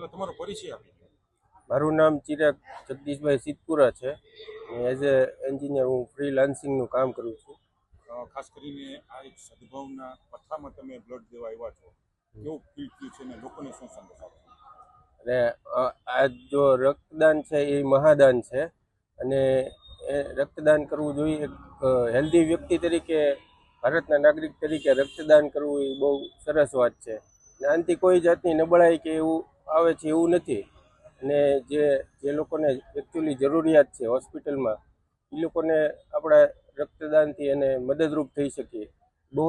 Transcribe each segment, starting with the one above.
પેલા તમારો પરિચય આપી. મારું નામ ચિરાગ જગદીશભાઈ સિદ્ધપુરા છે. એઝ એ એન્જિનિયર હું ફ્રીલાન્સિંગનું કામ કરું છું. ખાસ કરીને આ એક સદભાવના કથામાં તમે બ્લડ દેવા આવ્યા છો. કેવું ફીલ થયું છે અને લોકોને શું સંદેશ અને આ જો રક્તદાન છે એ મહાદાન છે. અને એ રક્તદાન કરવું જોઈએ એક હેલ્ધી વ્યક્તિ તરીકે ભારતના નાગરિક તરીકે રક્તદાન કરવું એ બહુ સરસ વાત છે. અને આનાથી કોઈ જાતની નબળાઈ કે એવું આવે છે એવું નથી. અને જે જે લોકોને એકચ્યુઅલી જરૂરિયાત છે હોસ્પિટલમાં એ લોકોને આપણા રક્તદાનથી એને મદદરૂપ થઈ શકીએ. બહુ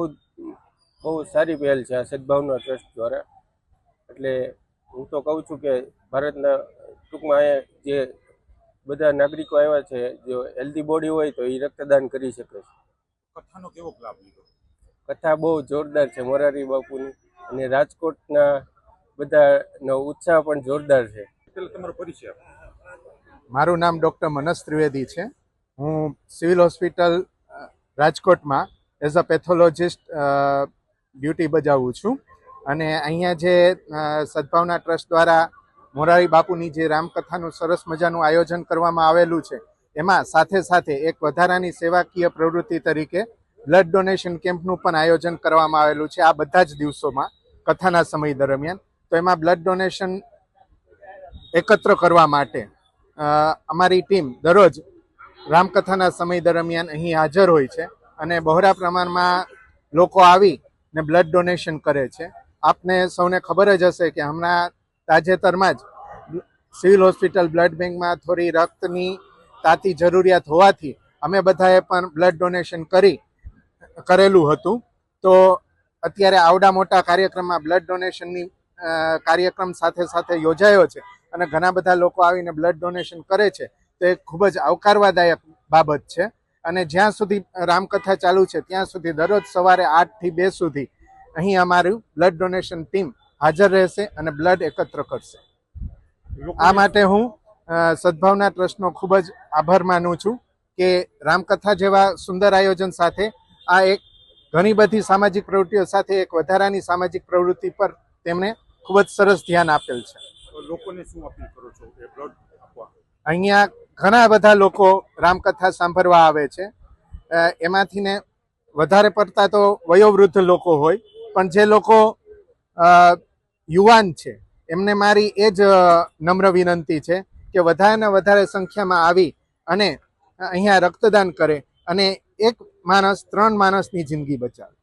બહુ સારી પહેલ છે આ સદભાવના ટ્રસ્ટ દ્વારા. એટલે હું તો કહું છું કે ભારતના ટૂંકમાં અહીંયા જે બધા નાગરિકો આવ્યા છે જો હેલ્ધી બોડી હોય તો એ રક્તદાન કરી શકે છે. કથાનો કેવો લાભ લીધો? કથા બહુ જોરદાર છે મોરારી બાપુની. અને રાજકોટના બધાનો ઉત્સાહ પણ જોરદાર છે. તમારો પરિચય મારું નામ ડૉક્ટર મનસ ત્રિવેદી છે. હું સિવિલ હોસ્પિટલ રાજકોટમાં એઝ અ પેથોલોજિસ્ટ ડ્યુટી બજાવું છું. અને અહીંયા જે સદભાવના ટ્રસ્ટ દ્વારા મોરારી બાપુની જે રામકથાનું સરસ મજાનું આયોજન કરવામાં આવેલું છે એમાં સાથે સાથે એક વધારાની સેવાકીય પ્રવૃત્તિ તરીકે બ્લડ ડોનેશન કેમ્પનું પણ આયોજન કરવામાં આવેલું છે આ બધા જ દિવસોમાં કથાના સમય દરમિયાન. તો એમાં બ્લડ ડોનેશન એકત્ર કરવા માટે અમારી ટીમ દરરોજ રામકથાના સમય દરમિયાન અહીં હાજર હોય છે અને બહોળા પ્રમાણમાં લોકો આવી ને બ્લડ ડોનેશન કરે છે. આપને સૌને ખબર જ હશે કે હમણાં તાજેતરમાં જ સિવિલ હોસ્પિટલ બ્લડ બેંકમાં થોડી રક્તની તાતી જરૂરિયાત હોવાથી અમે બધાએ પણ બ્લડ ડોનેશન કરી, કરેલું હતું. તો અત્યારે આવડા મોટા કાર્યક્રમમાં બ્લડ ડોનેશનની કાર્યક્રમ સાથે સાથે યોજાયો છે અને ઘણા બધા લોકો આવીને બ્લડ ડોનેશન કરે છે. તો એ ખૂબ જ આવકારવાદાયક બાબત છે. અને જ્યાં સુધી રામકથા ચાલુ છે ત્યાં સુધી દરરોજ સવારે આઠથી બે સુધી અહીં અમારું બ્લડ ડોનેશન ટીમ હાજર રહેશે અને બ્લડ એકત્ર કરશે. આ માટે હું સદભાવના ટ્રસ્ટનો ખૂબ જ આભાર માનું છું કે રામકથા જેવા સુંદર આયોજન સાથે આ એક ઘણી બધી સામાજિક પ્રવૃત્તિઓ સાથે એક વધારાની સામાજિક પ્રવૃત્તિ પર તેમણે ખૂબ જ સરસ ધ્યાન આપેલ છે. લોકોને શું અપીલ કરો છો? કે બ્લડ આપવા. અહીંયા ઘણા બધા લોકો રામકથા સાંભળવા આવે છે. એમાંથી ને વધારે પડતા તો વયોવૃદ્ધ લોકો હોય પણ જે લોકો યુવાન છે એમને મારી એ જ નમ્ર વિનંતી છે કે વધારે ને વધારે સંખ્યામાં આવી અને અહીંયા રક્તદાન કરે અને એક માણસ ત્રણ માણસની જિંદગી બચાવે.